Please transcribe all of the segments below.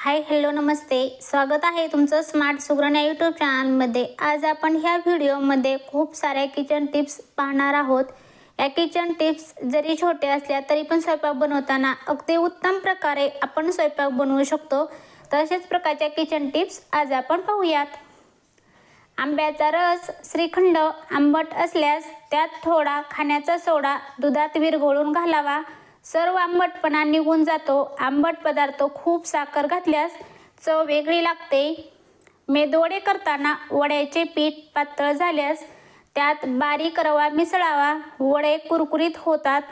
Hi hello नमस्ते. स्वागत आहे तुमचं स्मार्ट सुगरण या यूट्यूब चॅनलमध्ये आज आपण ह्या व्हिडिओमध्ये खूप साऱ्या किचन टिप्स पाहणार आहोत. या किचन टिप्स जरी छोट्या असल्या तरी पण स्वयंपाक बनवताना अगदी उत्तम प्रकारे आपण स्वयंपाक बनवू शकतो. तशाच प्रकारच्या किचन टिप्स आज आपण पाहूयात. आंब्याचा रस श्रीखंड आंबट असल्यास त्यात थोडा खाण्याचा सोडा दुधात विरघळून घालावा. सर्व आंबटपणा निघून जातो. आंबट पदार्थ खूप साखर घातल्यास चव वेगळी लागते. मेदवडे करताना वड्याचे पीठ पातळ झाल्यास त्यात बारीक रवा मिसळावा. वडे कुरकुरीत होतात.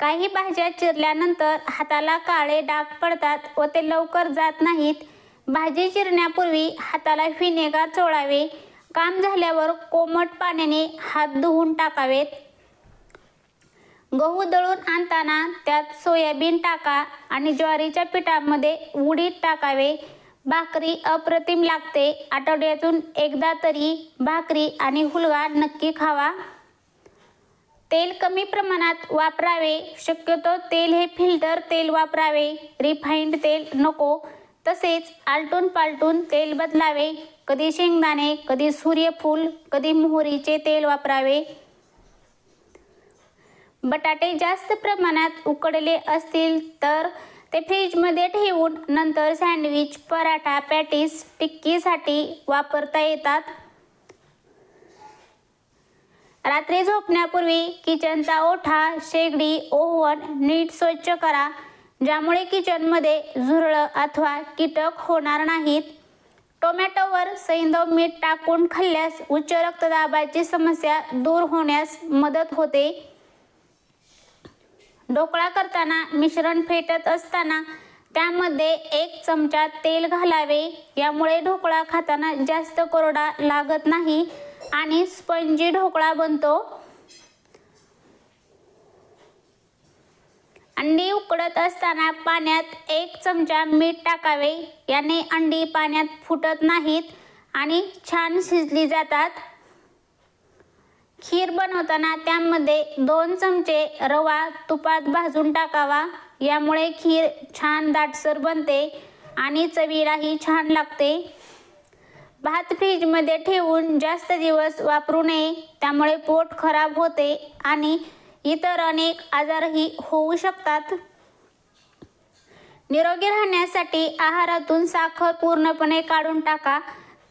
काही भाज्या चिरल्यानंतर हाताला काळे डाग पडतात व ते लवकर जात नाहीत. भाजी चिरण्यापूर्वी हाताला व्हिनेगार चोळावे. काम झाल्यावर कोमट पाण्याने हात धुवून टाकावेत. गहू दळून आणताना त्यात सोयाबीन टाका आणि ज्वारीच्या पिठामध्ये उडीद टाकावे. भाकरी अप्रतिम लागते. आठवड्यातून एकदा तरी भाकरी आणि हुलगा नक्की खावा. तेल कमी प्रमाणात वापरावे. शक्यतो तेल हे फिल्टर तेल वापरावे. रिफाईंड तेल नको. तसेच आलटून पालटून तेल बदलावे. कधी शेंगदाणे कधी सूर्यफूल कधी मोहरीचे तेल वापरावे. बटाटे जास्त प्रमाणात उकडले असतील तर ते फ्रीजमध्ये ठेवून नंतर सँडविच पराठा पॅटीस टिक्कीसाठी वापरता येतात. रात्री झोपण्यापूर्वी किचनचा ओठा शेगडी ओव्हन नीट स्वच्छ करा ज्यामुळे किचनमध्ये झुरळं अथवा कीटक होणार नाहीत. टोमॅटोवर सैंधव मीठ टाकून खाल्ल्यास उच्च रक्तदाबाची समस्या दूर होण्यास मदत होते. ढोकळा करताना मिश्रण फेटत असताना त्यामध्ये एक चमचा तेल घालावे. यामुळे ढोकळा खाताना जास्त कोरडा लागत नाही आणि स्पंजी ढोकळा बनतो. अंडी उकडत असताना पाण्यात एक चमचा मीठ टाकावे. याने अंडी पाण्यात फुटत नाहीत आणि छान शिजली जातात. खीर बनवताना त्यामध्ये दोन चमचे रवा तुपात भाजून टाकावा. यामुळे खीर छान दाटसर बनते आणि चवीलाही छान लागते. भात फ्रीजमध्ये ठेवून जास्त दिवस वापरू नये त्यामुळे पोट खराब होते आणि इतर अनेक आजारही होऊ शकतात. निरोगी राहण्यासाठी आहारातून साखर पूर्णपणे काढून टाका.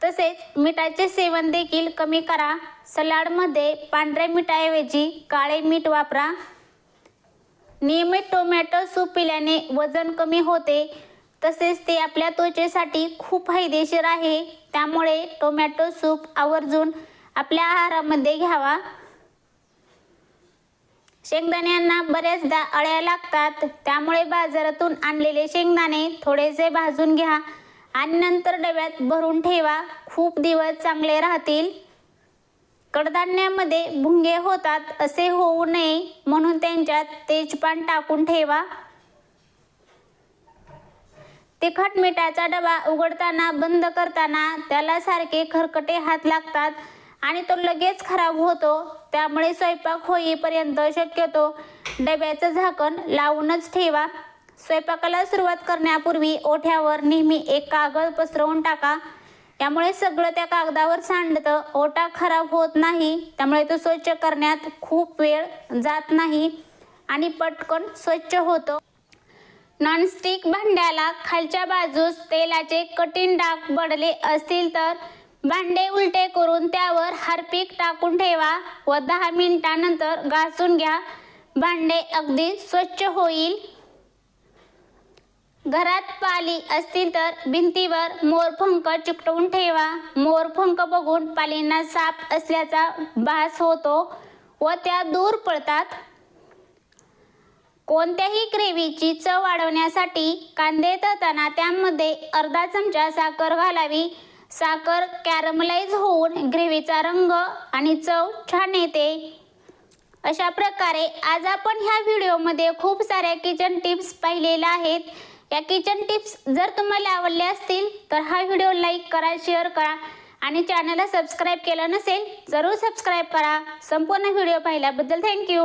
तसेच मिठाचे सेवन देखील कमी करा. सलाडमध्ये पांढऱ्या मिठाऐवजी काळे मीठ वापरा. नियमित टोमॅटो सूप पिल्याने वजन कमी होते. तसेच ते आपल्या त्वचेसाठी खूप फायदेशीर आहे. त्यामुळे टोमॅटो सूप आवर्जून आपल्या आहारामध्ये घ्यावा. शेंगदाण्यांना बऱ्याचदा अळ्या लागतात. त्यामुळे बाजारातून आणलेले शेंगदाणे थोडेसे भाजून घ्या. आणि नंतर डब्यात भरून ठेवा. खूप दिवस चांगले राहतील. कडधान्यामध्ये भुंगे होतात असे होऊ नये म्हणून त्यांच्यात तेजपान टाकून ठेवा. तिखट मिठाचा डबा उघडताना बंद करताना त्याला सारखे खरकटे हात लागतात आणि तो लगेच खराब होतो. त्यामुळे स्वयंपाक होईपर्यंत शक्यतो डब्याचं झाकण लावूनच ठेवा. स्वयंपाकाला सुरुवात करण्यापूर्वी ओठ्यावर नेहमी एक कागद पसरवून टाका. त्यामुळे सगळं त्या कागदावर सांडतं. ओटा खराब होत नाही. त्यामुळे तो स्वच्छ करण्यात खूप वेळ जात नाही आणि पटकन स्वच्छ होतो. नॉनस्टिक भांड्याला खालच्या बाजूस तेलाचे कठीण डाग पडले असतील तर भांडे उलटे करून त्यावर हारपीक टाकून ठेवा व दहा मिनिटानंतर घासून घ्या. भांडे अगदी स्वच्छ होईल. घरात पाली असतील तर भिंतीवर मोरपंख चिकटवून ठेवा. मोरपंख बघून पालींना साप असल्याचा भास होतो व त्या दूर पळतात. कोणत्याही ग्रेव्हीची चव वाढवण्यासाठी कांदे तळताना त्यामध्ये अर्धा चमचा साखर घालावी. साखर कॅरमलाइज होऊन ग्रेव्हीचा रंग आणि चव छान येते. अशा प्रकारे आज आपण ह्या व्हिडिओमध्ये खूप साऱ्या किचन टिप्स पाहिलेल्या आहेत. या किचन टिप्स जर तुम्हाला आवडल्या असतील तर हा व्हिडिओ लाईक करा शेअर करा आणि चॅनलला सबस्क्राईब केलं नसेल जरूर सबस्क्राईब करा. संपूर्ण व्हिडिओ पाहिल्याबद्दल थँक्यू